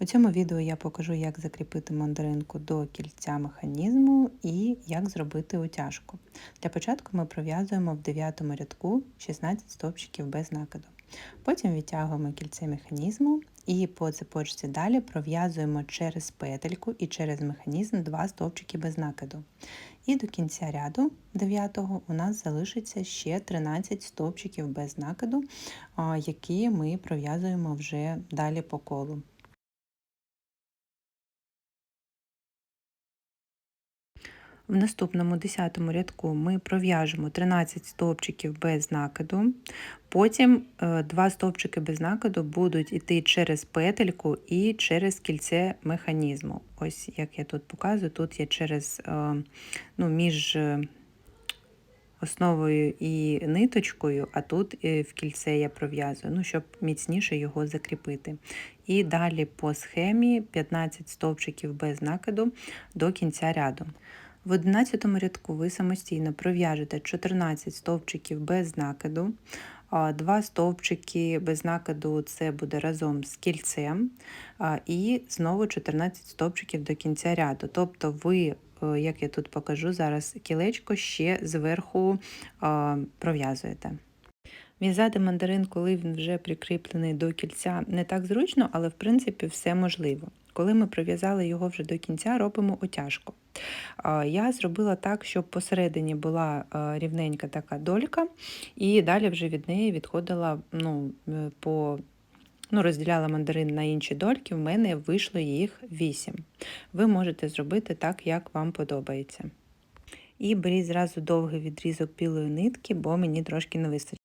У цьому відео я покажу, як закріпити мандаринку до кільця механізму і як зробити утяжку. Для початку ми пров'язуємо в 9 рядку 16 стовпчиків без накиду. Потім відтягуємо кільце механізму і по цепочці далі пров'язуємо через петельку і через механізм 2 стовпчики без накиду. І до кінця ряду 9 у нас залишиться ще 13 стовпчиків без накиду, які ми пров'язуємо вже далі по колу. В наступному 10 рядку ми пров'яжемо 13 стовпчиків без накиду, потім 2 стовпчики без накиду будуть йти через петельку і через кільце механізму. Ось як я тут показую, тут є через ну, між основою і ниточкою, а тут в кільце я пров'язую, ну, щоб міцніше його закріпити. І далі по схемі 15 стовпчиків без накиду до кінця ряду. В 11 рядку ви самостійно пров'яжете 14 стовпчиків без накиду, 2 стовпчики без накиду це буде разом з кільцем, і знову 14 стовпчиків до кінця ряду. Тобто ви, як я тут покажу, зараз кілечко ще зверху пров'язуєте. В'язати мандарин, коли він вже прикріплений до кільця, не так зручно, але в принципі все можливо. Коли ми пров'язали його вже до кінця, робимо утяжку. Я зробила так, щоб посередині була рівненька така долька, і далі вже від неї відходила ну, е, по. Ну, розділяла мандарин на інші дольки, в мене вийшло їх 8. Ви можете зробити так, як вам подобається. І беріть зразу довгий відрізок білої нитки, бо мені трошки не вистачить.